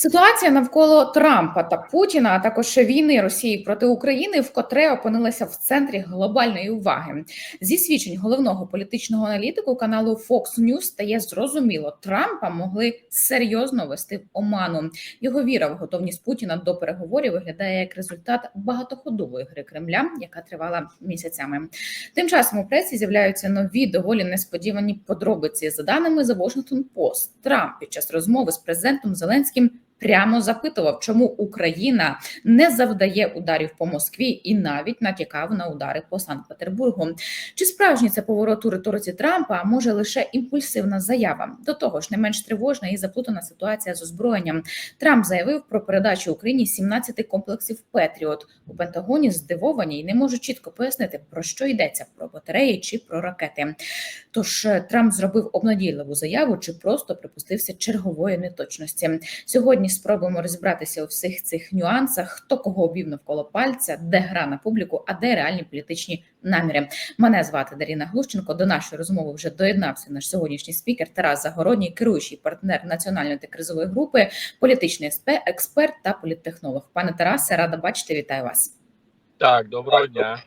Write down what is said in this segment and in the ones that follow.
Ситуація навколо Трампа та Путіна, а також війни Росії проти України, вкотре опинилася в центрі глобальної уваги. Зі свідчень головного політичного аналітику каналу Fox News стає зрозуміло, Трампа могли серйозно вести в оману. Його віра в готовність Путіна до переговорів виглядає як результат багатоходової гри Кремля, яка тривала місяцями. Тим часом у пресі з'являються нові доволі несподівані подробиці. За даними The Washington Post, Трамп під час розмови з президентом Зеленським прямо запитував, чому Україна не завдає ударів по Москві і навіть натякав на удари по Санкт-Петербургу. Чи справжній це поворот у риториці Трампа? А може лише імпульсивна заява? До того ж, не менш тривожна і заплутана ситуація з озброєнням. Трамп заявив про передачу Україні 17 комплексів Петріот. У Пентагоні здивовані і не можуть чітко пояснити про що йдеться про батареї чи про ракети. Тож е, Трамп зробив обнадійливу заяву чи просто припустився чергової неточності. Сьогодні спробуємо розібратися у всіх цих нюансах, хто кого обвів навколо пальця, де гра на публіку, а де реальні політичні наміри. Мене звати Даріна Глущенко. До нашої розмови вже доєднався наш сьогоднішній спікер Тарас Загородній, керуючий партнер національної антикризової групи, політичний експерт та політтехнолог. Пане Тарасе, рада бачити. Вітаю вас. Так, доброго дня.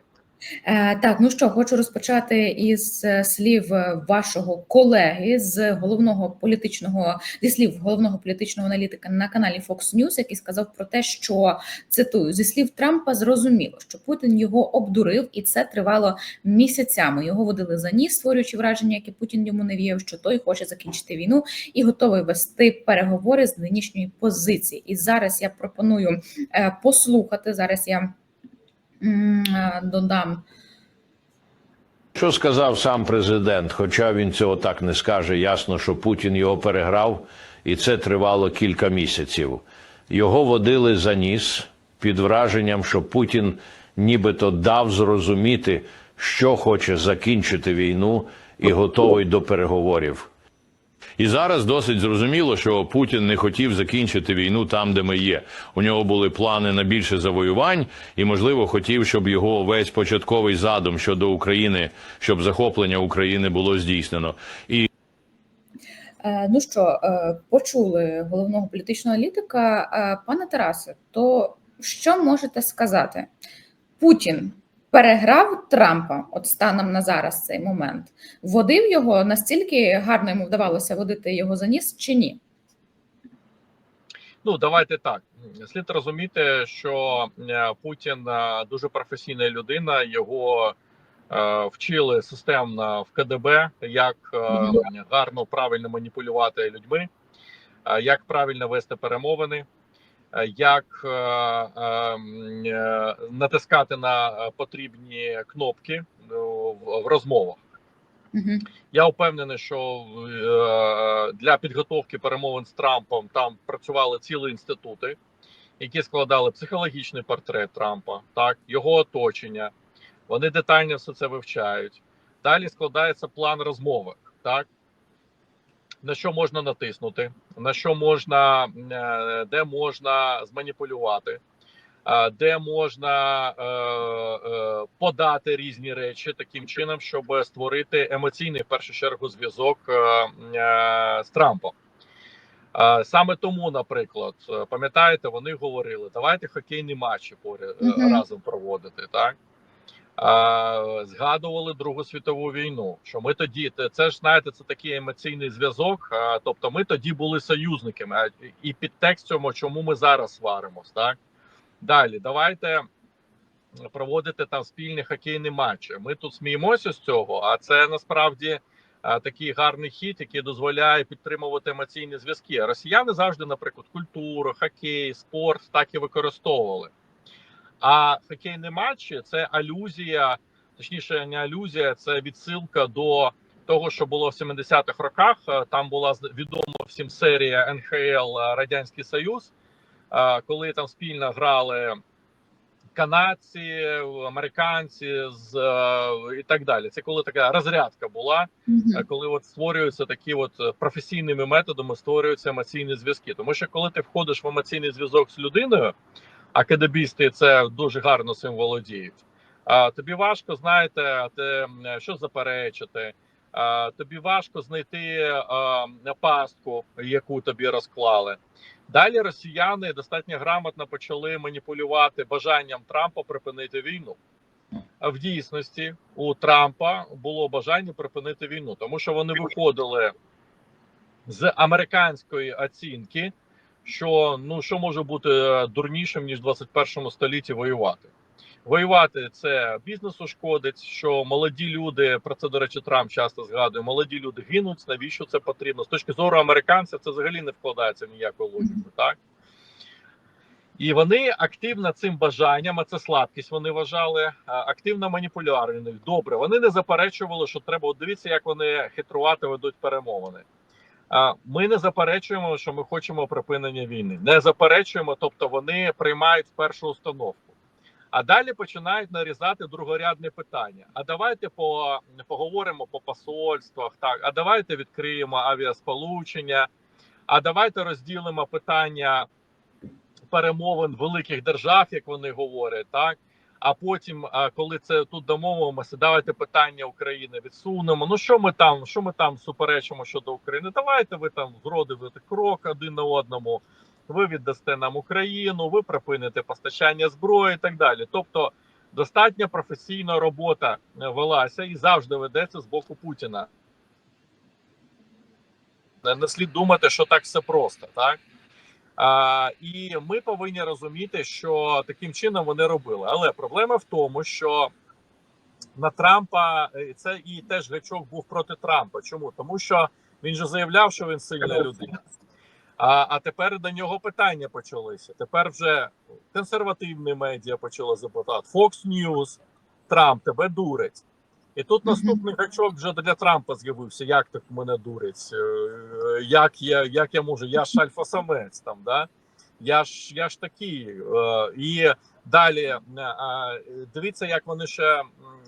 Е, Так, ну що, хочу розпочати із е, слів е, вашого колеги з головного політичного зі слів головного політичного аналітика на каналі Fox News, який сказав про те, що цитую зі слів Трампа, зрозуміло, що Путін його обдурив, і це тривало місяцями. Його водили за ніс, створюючи враження, яке Путін йому не віяв, що той хоче закінчити війну і готовий вести переговори з нинішньої позиції. І зараз я пропоную послухати. Зараз я додам. Що сказав сам президент, хоча він цього так не скаже, ясно, що Путін його переграв, і це тривало кілька місяців. Його водили за ніс під враженням, що Путін нібито дав зрозуміти, що хоче закінчити війну і готовий до переговорів. І зараз досить зрозуміло, що Путін не хотів закінчити війну там, де ми є. У нього були плани на більше завоювань, і можливо хотів, щоб його весь початковий задум щодо України, щоб захоплення України було здійснено. І Е, Ну що, е, почули головного політичного аналітика. Е, Пане Тарасе, то що можете сказати? Путін переграв Трампа, от станом на зараз цей момент, водив його настільки гарно йому вдавалося водити його за ніс, чи ні? Ну давайте так. Слід розуміти, що е, Путін е, дуже професійна людина. Його е, вчили системно в КДБ, як гарно правильно маніпулювати людьми, як правильно вести перемовини, як е, е, м, е, натискати на потрібні кнопки ну, в- розмовах. Угу. Я впевнений, що е, для підготовки перемовин з Трампом там працювали цілі інститути, які складали психологічний портрет Трампа, так його оточення. Вони детально все це вивчають. Далі складається план розмови, так на що можна натиснути, на що можна, е, де можна зманіпулювати, е, де можна е, подати різні речі таким чином, щоб створити емоційний в першу чергу зв'язок з Трампом. Саме тому, наприклад, пам'ятаєте, вони говорили: давайте хокейні матчі поряд е, Мгм. разом проводити. Так згадували Другу світову війну. Що ми тоді це ж знаєте, це такий емоційний зв'язок. Тобто, ми тоді були союзниками, і підтекст цьому, чому ми зараз сваримось, так далі. Давайте проводити там спільні хокейні матчі. Ми тут сміємося з цього, а це насправді такий гарний хід, який дозволяє підтримувати емоційні зв'язки. Росіяни завжди, наприклад, культуру, хокей, спорт так і використовували. А хокейні матчі це алюзія, точніше, не алюзія, це відсилка до того, що було в 70-х роках. Е, Там була відома всім серія НХЛ е, Радянський Союз, е, коли там спільно грали канадці, американці з і так далі. Це коли така розрядка була, коли от створюються такі от професійними методами створюються емоційні зв'язки. Тому що коли ти входиш в емоційний зв'язок з людиною, а кедебісти це дуже гарно цим володіють. А тобі важко, знаєте, те, м, що заперечити, е, тобі важко знайти е, пастку, яку тобі розклали. Далі росіяни достатньо грамотно почали маніпулювати бажанням Трампа припинити війну. А в дійсності у Трампа було бажання припинити війну, тому що вони виходили з американської оцінки, що ну що може бути е, дурнішим ніж в 21 столітті воювати. Воювати це бізнесу шкодить, що молоді люди про це до речі, Трамп часто згадує. Молоді люди гинуть. Навіщо це потрібно? З точки зору американців, це взагалі не вкладається в ніяку логіку, так і вони активно цим бажанням, а це слабкість. Вони вважали активно маніпулярні. Добре, вони не заперечували, що треба. От дивіться, як вони хитрувати ведуть перемовини. Ми не заперечуємо, що ми хочемо припинення війни. Не заперечуємо, тобто вони приймають першу установку. А далі починають нарізати другорядне питання. А давайте по поговоримо по посольствах. Так, а давайте відкриємо авіасполучення. А давайте розділимо питання перемовин великих держав, як вони говорять, так. А потім, коли це тут домовимося, давайте питання України відсунемо. Ну що ми там, що ми там суперечимо щодо України? Давайте ви там зродите крок один на одному. Ви віддасте нам Україну, ви припините постачання зброї і так далі. Тобто, достатньо професійна робота е, велася і завжди ведеться з боку Путіна. Не слід думати, що так все просто, так. А, і ми повинні розуміти, що таким чином вони робили. Але проблема в тому, що на Трампа е, це і теж гачок був проти Трампа. Чому? Тому що він же заявляв, що він сильна людина. А, а тепер до нього питання почалися. Тепер вже консервативні медіа почали запитати. Fox News, Трамп тебе дурить. І тут наступний гачок вже для Трампа з'явився. Як так мене дурить? Е, Як я як я можу? Я ж альфа-самець там, да? Я ж я ж такий. Е, І далі е, дивіться, як вони ще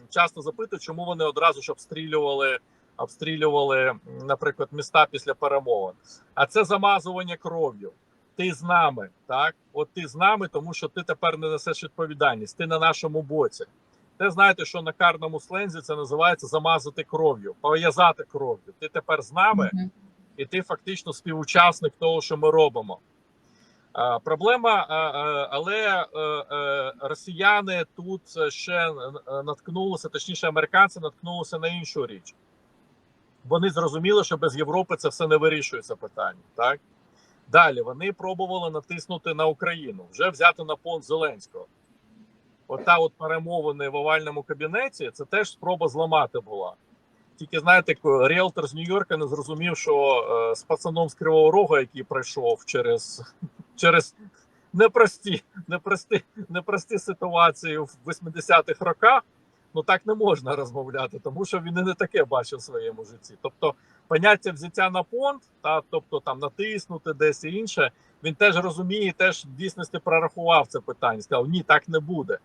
часто запитують, чому вони одразу ж обстрілювали, обстрілювали, наприклад, міста після перемовин. А це замазування кров'ю. Ти з нами, так? От ти з нами, тому що ти тепер не несеш відповідальність. Ти на нашому боці. Те знаєте, що на карному слензі це називається замазати кров'ю, пов'язати кров'ю. Ти тепер з нами, Мгм. і ти фактично співучасник того, що ми робимо. А, проблема, а, а, але е, е, росіяни тут ще е, наткнулися, точніше, американці наткнулися на іншу річ. Вони зрозуміли, що без Європи це все не вирішується питання. Так далі вони пробували натиснути на Україну, вже взяти на понт Зеленського. Ота от перемовини в овальному кабінеті це теж спроба зламати була. Тільки знаєте, ріелтор з Нью-Йорка не зрозумів, що е, з пацаном з Кривого Рога, який пройшов через, через непрості, непрості, непрості ситуації в 80-х роках, ну так не можна розмовляти, тому що він і не таке бачив в своєму житті. Тобто, поняття взяття на понт, та тобто там натиснути десь і інше, він теж розуміє, теж в дійсності прорахував це питання. Сказав, ні, так не буде.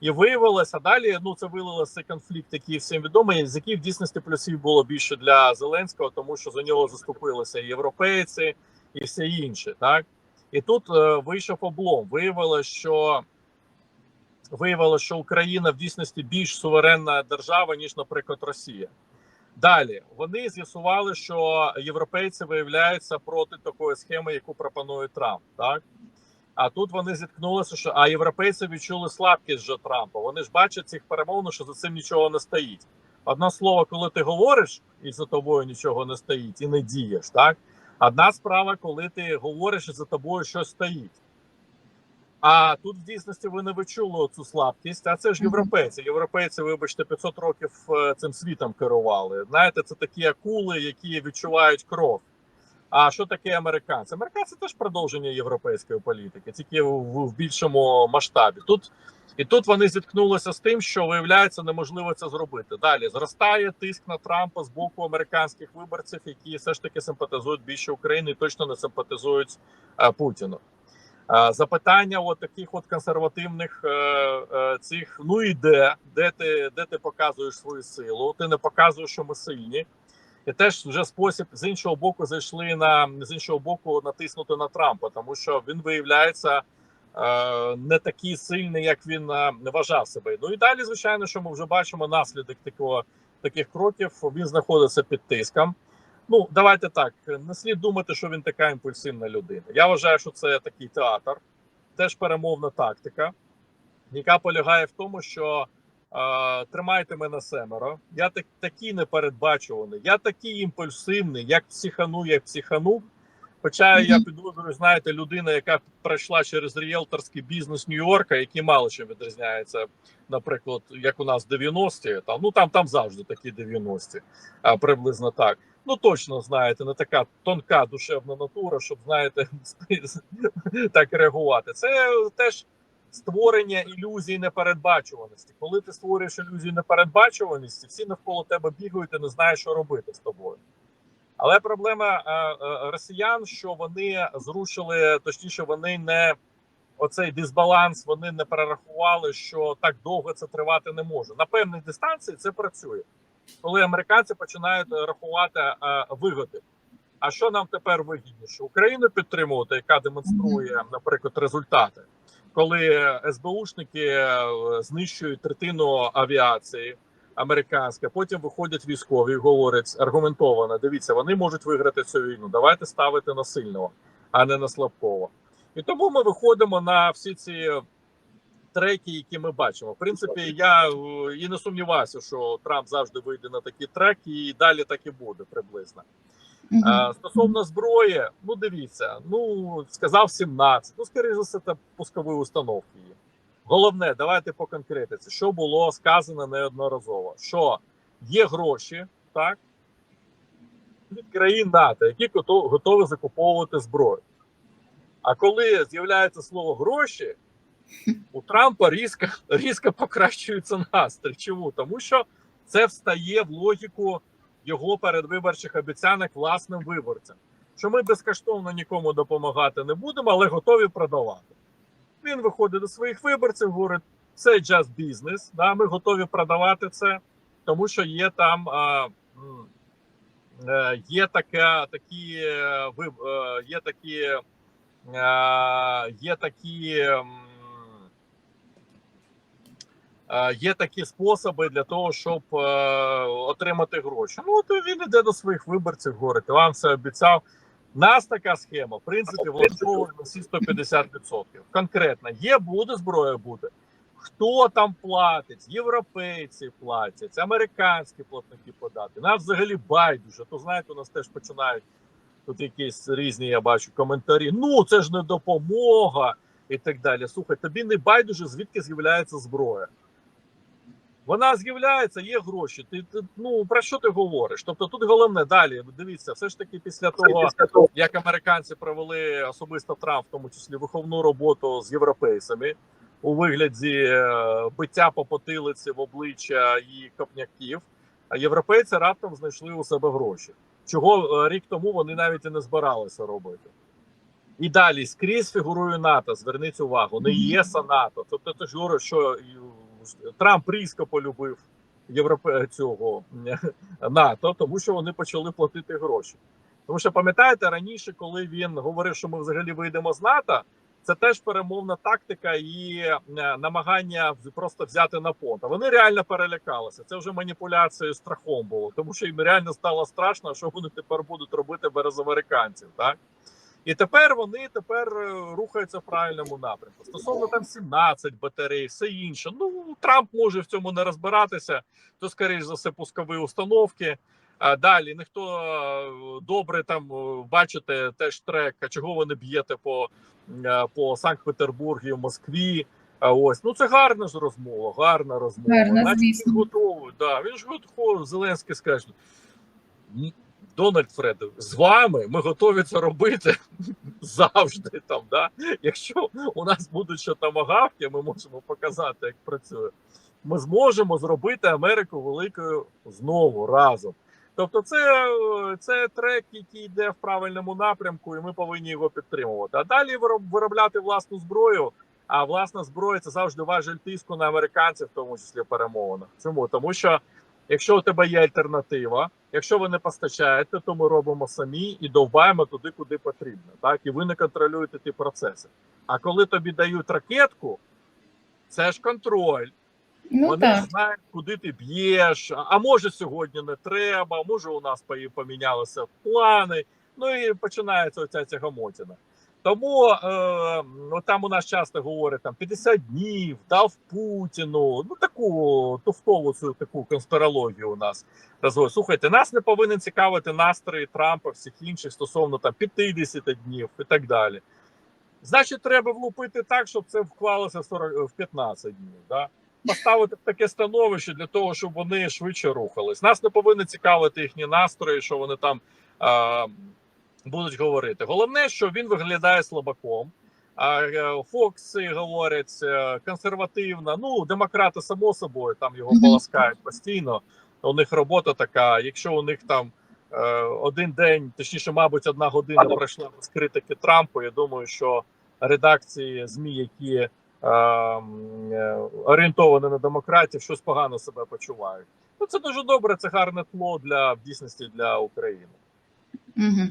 І виявилося далі. Ну це вилилося конфлікт, який всім відомий, з яких в дійсності плюсів було більше для Зеленського, тому що за нього заступилися і європейці і все інше. Так і тут е, вийшов облом. Виявилося, що виявилося, що Україна в дійсності більш суверенна держава, ніж, наприклад, Росія. Далі вони з'ясували, що європейці виявляються проти такої схеми, яку пропонує Трамп. Так а тут вони зіткнулися, що а європейці відчули слабкість вже Трампа. Вони ж бачать цих перемовин, що за цим нічого не стоїть. Одне слово, коли ти говориш, і за тобою нічого не стоїть, і не дієш, так одна справа, коли ти говориш і за тобою щось стоїть. А тут в дійсності ви не відчули цю слабкість. А це ж європейці. Європейці, вибачте, 500 років е, цим світом керували. Знаєте, це такі акули, які відчувають кров. А що таке американці? Американці теж продовження європейської політики, тільки в, в більшому масштабі. Тут і тут вони зіткнулися з тим, що виявляється неможливо це зробити. Далі зростає тиск на Трампа з боку американських виборців, які все ж таки симпатизують більше України і точно не симпатизують а, Путіну. А, запитання от таких от консервативних е, е, цих ну і де, де ти де ти показуєш свою силу? Ти не показуєш, що ми сильні. І теж вже спосіб з іншого боку зайшли на з іншого боку натиснути на Трампа, тому що він виявляється е, не такий сильний, як він е, вважав себе. Ну і далі, звичайно, що ми вже бачимо наслідок такого таких кроків. Він знаходиться під тиском. Ну, давайте так. Не слід думати, що він така імпульсивна людина. Я вважаю, що це такий театр, теж перемовна тактика, яка полягає в тому, що тримайте мене семеро. Я так, такий непередбачуваний, я такий імпульсивний, як психану, як психанув. Хоча я підозрюю, знаєте, людина, яка пройшла через ріелторський бізнес Нью-Йорка, який мало чим відрізняється, наприклад, як у нас 90-ті, там ну там там завжди такі 90-ті, а, приблизно так. Ну точно знаєте, не така тонка душевна натура, щоб знаєте, так реагувати. Це теж створення ілюзії непередбачуваності. Коли ти створюєш ілюзію непередбачуваності, всі навколо тебе бігають і не знають, що робити з тобою. Але проблема е, е, росіян, що вони зрушили, точніше, вони не оцей дисбаланс, вони не перерахували, що так довго це тривати не може. На певній дистанції це працює, коли американці починають рахувати е, вигоди. А що нам тепер вигідніше? Україну підтримувати, яка демонструє, наприклад, результати, коли СБУшники е, знищують третину авіації американське. Потім виходять військові і говорять аргументовано: дивіться, вони можуть виграти цю війну. Давайте ставити на сильного, а не на слабкого. І тому ми виходимо на всі ці треки, які ми бачимо. В принципі, я е, і не сумніваюся, що Трамп завжди вийде на такі треки, і далі так і буде приблизно. А, стосовно зброї, ну дивіться, ну сказав 17, ну скоріше за все, це пускові установки є. Головне, давайте по конкретиці, що було сказано неодноразово. Що є гроші, так, від країн НАТО, які готові закуповувати зброю. А коли з'являється слово гроші, у Трампа різко, різко покращується настрій. Чому? Тому що це встає в логіку його передвиборчих обіцянок власним виборцям. Що ми безкоштовно нікому допомагати не будемо, але готові продавати. Він виходить до своїх виборців, говорить: це just business, да, ми готові продавати це, тому що є там. А, е, Є така, такі, е, е, є такі, є такі, є такі способи для того, щоб е, отримати гроші. Ну, то він іде до своїх виборців, говорить, вам це обіцяв. Нас така схема, в принципі, влаштовує на всі 150%. Конкретно, є, буде зброя буде. Хто там платить? Європейці платять, американські платники подати. Нам взагалі байдуже. То знаєте, у нас теж починають тут якісь різні, я бачу, коментарі. Ну, це ж не допомога і так далі. Слухай, тобі не байдуже, звідки з'являється зброя. Вона з'являється, є гроші. Ти, ти ну про що ти говориш? Тобто тут головне далі. Дивіться, все ж таки після того, як американці провели особисто Трамп, в тому числі виховну роботу з європейцями у вигляді е, биття по потилиці в обличчя і копняків, а європейці раптом знайшли у себе гроші. Чого е, рік тому вони навіть і не збиралися робити. І далі скрізь фігурує НАТО. Зверніть увагу, не ЄС, а НАТО. Тобто, ти ж говориш, що Трамп різко полюбив Європе цього НАТО, тому що вони почали платити гроші. Тому що пам'ятаєте раніше, коли він говорив, що ми взагалі вийдемо з НАТО, це теж перемовна тактика і намагання просто взяти на понт. А Вони реально перелякалися. Це вже маніпуляція страхом було, тому що їм реально стало страшно, що вони тепер будуть робити без американців. Так і тепер вони тепер е, рухаються в правильному напрямку. Стосовно там 17 батарей, все інше. Ну Трамп може в цьому не розбиратися. То скоріш за все пускові установки. А далі ніхто е, добре там е, бачите теж трек. А чого ви не б'єте по, по Санкт-Петербургу, Москві? А ось ну це гарна ж розмова, гарна розмова. Гарна, Значить, він готовий. Да, він ж готовий. Зеленський скаже. «М, Дональд Фредович, з вами ми готові це робити завжди. Там, да? Якщо у нас будуть ще тамагавки, ми можемо показати, як працює. Ми зможемо зробити Америку великою знову разом. Тобто, це, це трек, який йде в правильному напрямку, і ми повинні його підтримувати. А далі вироб- виробляти власну зброю. А власна зброя це завжди важель тиску на американців, в тому числі перемовинах. Чому? Тому що якщо у тебе є альтернатива, якщо ви не постачаєте, то ми робимо самі і довбаємо туди, куди потрібно. Так і ви не контролюєте ті процеси. А коли тобі дають ракетку, це ж контроль. Ну Вони так. знають, куди ти б'єш. А може сьогодні не треба, може у нас помінялися плани. Ну і починається оця ця гамотіна. Тому е, ну, там у нас часто говорять там 50 днів, дав Путіну. Ну таку туфтову цю таку конспірологію у нас розводять. Слухайте, нас не повинен цікавити настрої Трампа, всіх інших стосовно там 50 днів і так далі. Значить, треба влупити так, щоб це вклалося в 40, в 15 днів. Да? поставити таке становище для того, щоб вони швидше рухались. Нас не повинні цікавити їхні настрої, що вони там а, будуть говорити. Головне, що він виглядає слабаком. А е, Фокси говорять е, консервативно. Ну, демократи, само собою, там його поласкають постійно. У них робота така. Якщо у них там е, один день, точніше, мабуть, одна година пройшла без критики Трампу, я думаю, що редакції ЗМІ, які е, е, орієнтовані на демократів, щось погано себе почувають. Ну це дуже добре. Це гарне тло для в дійсності для України. Угу.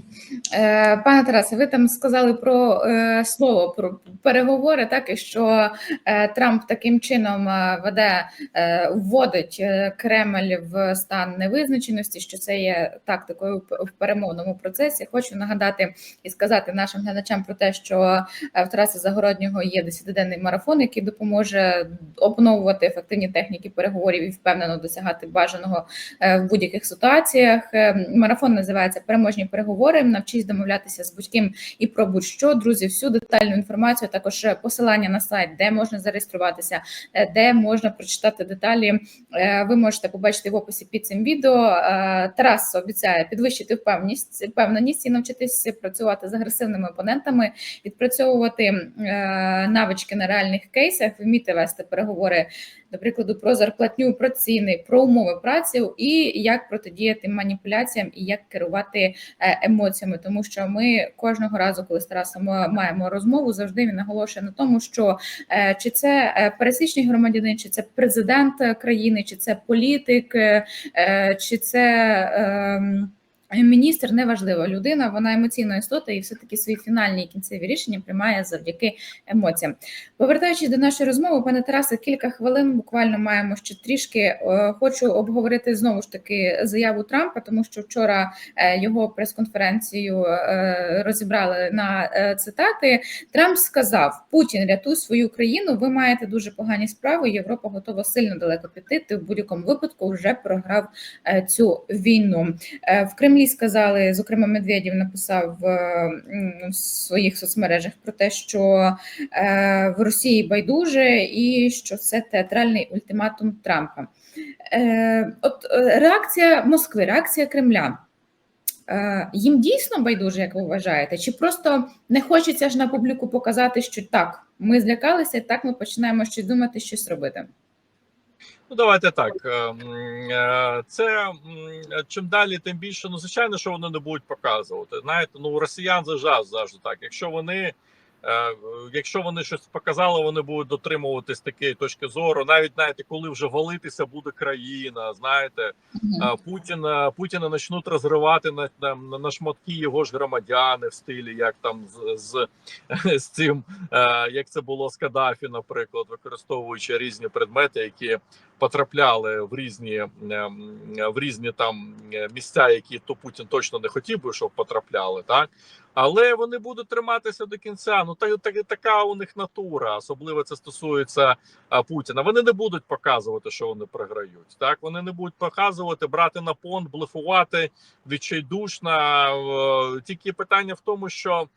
Е, пане Тарасе, ви там сказали про е, слово про переговори, так і що е, Трамп таким чином е, веде, е, вводить е, Кремль в стан невизначеності, що це є тактикою в перемовному процесі. Хочу нагадати і сказати нашим глядачам про те, що е, в Тараса Загороднього є десятиденний марафон, який допоможе обновувати ефективні техніки переговорів і впевнено досягати бажаного в будь-яких ситуаціях. Марафон називається Переможні переговори. Навчись домовлятися з будь-ким і про будь-що. Друзі, всю детальну інформацію, також е, посилання на сайт, де можна зареєструватися, е, де можна прочитати деталі. е, Ви можете побачити в описі під цим відео. Тарас обіцяє підвищити впевненість, впевненість і навчитись працювати з агресивними опонентами, відпрацьовувати навички на реальних кейсах, вміти вести переговори до прикладу, про зарплатню, про ціни, про умови праці і як протидіяти маніпуляціям і як керувати емоціями. Тому що ми кожного разу, коли з Тарасом маємо розмову, завжди він наголошує на тому, що е, чи це е, пересічний громадянин, чи це президент е, країни, чи це політик, е, е, чи це. Міністр неважлива людина, вона емоційна істота, і все таки свої фінальні і кінцеві рішення приймає завдяки емоціям. Повертаючись до нашої розмови, пане Тарасе, кілька хвилин буквально маємо ще трішки. Е, Хочу обговорити знову ж таки заяву Трампа, тому що вчора е, його прес-конференцію е, розібрали на цитати. Трамп сказав: Путін рятуй свою країну. Ви маєте дуже погані справи. Європа готова сильно далеко піти. Ти в будь-якому випадку вже програв цю війну. В Кремлі сказали, зокрема, Медведєв написав в своїх соцмережах про те, що е, в Росії байдуже і що це театральний ультиматум Трампа. Е, От е, реакція Москви, реакція Кремля. Їм дійсно байдуже, як ви вважаєте, чи просто не хочеться ж на публіку показати, що так, ми злякалися, так ми починаємо щось думати, щось робити. Ну, давайте так. е, е, Це чим далі, тим більше. Ну, звичайно, що вони не будуть показувати. Знаєте, ну росіян завжди завжди так. Якщо вони. Е, Якщо вони щось показали, вони будуть дотримуватись такої точки зору. Навіть знаєте, коли вже валитися буде країна, знаєте, а, Путіна Путіна почнуть розривати на, на, на шматки його ж громадяни в стилі, як там з, з, з цим, е, як це було з Каддафі, наприклад, використовуючи різні предмети, які потрапляли в різні е, в різні там е, місця, які то Путін точно не хотів би, щоб потрапляли, так. Але вони будуть триматися до кінця. Ну так, так така у них натура, особливо це стосується а, Путіна. Вони не будуть показувати, що вони програють. Так вони не будуть показувати, брати на понт, блефувати відчайдушно. Е, Тільки питання в тому, що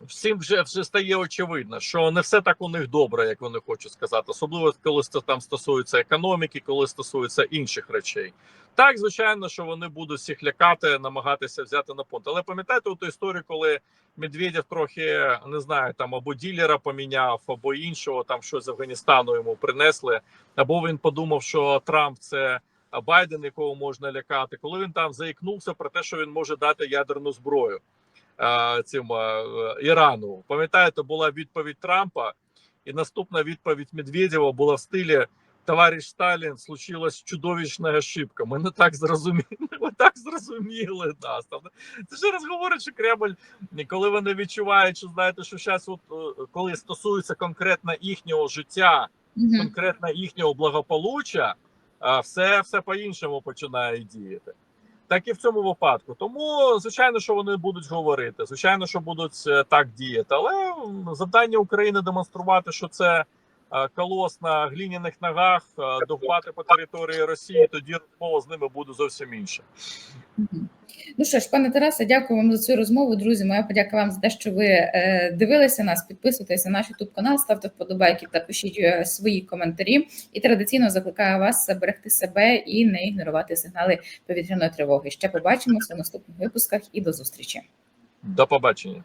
всім вже вже стає очевидно, що не все так у них добре, як вони хочуть сказати, особливо коли це там стосується економіки, коли стосується інших речей. Так, звичайно, що вони будуть всіх лякати, намагатися взяти на понт. Але пам'ятаєте ту історію, коли Медведєв трохи не знаю, там або ділера поміняв, або іншого там щось з Афганістану йому принесли, або він подумав, що Трамп це Байден, якого можна лякати, коли він там заікнувся про те, що він може дати ядерну зброю е, цим е, Ірану. Пам'ятаєте, була відповідь Трампа, і наступна відповідь Медведєва була в стилі. Товариш Сталін, случилась чудовищна ошибка. Ми не так зрозуміли. Ми так зрозуміли нас. Там це ще раз говорить, що Кремль, коли вони відчувають, що знаєте, що зараз, от е, коли стосується конкретно їхнього життя, конкретно їхнього благополуччя, все, все по-іншому починає діяти. Так і в цьому випадку. Тому, звичайно, що вони будуть говорити, звичайно, що будуть е, так діяти. Але завдання України демонструвати, що це колос на глиняних ногах, е, довбати по території Росії, тоді розмова з ними буде зовсім інша. Ну що ж, пане Тарасе, дякую вам за цю розмову. Друзі, моя подяка вам за те, що ви е, дивилися нас. Підписуйтесь на наш youtube канал, ставте вподобайки та пишіть е, свої коментарі. І традиційно закликаю вас берегти себе і не ігнорувати сигнали повітряної тривоги. Ще побачимося в наступних випусках і до зустрічі. До побачення.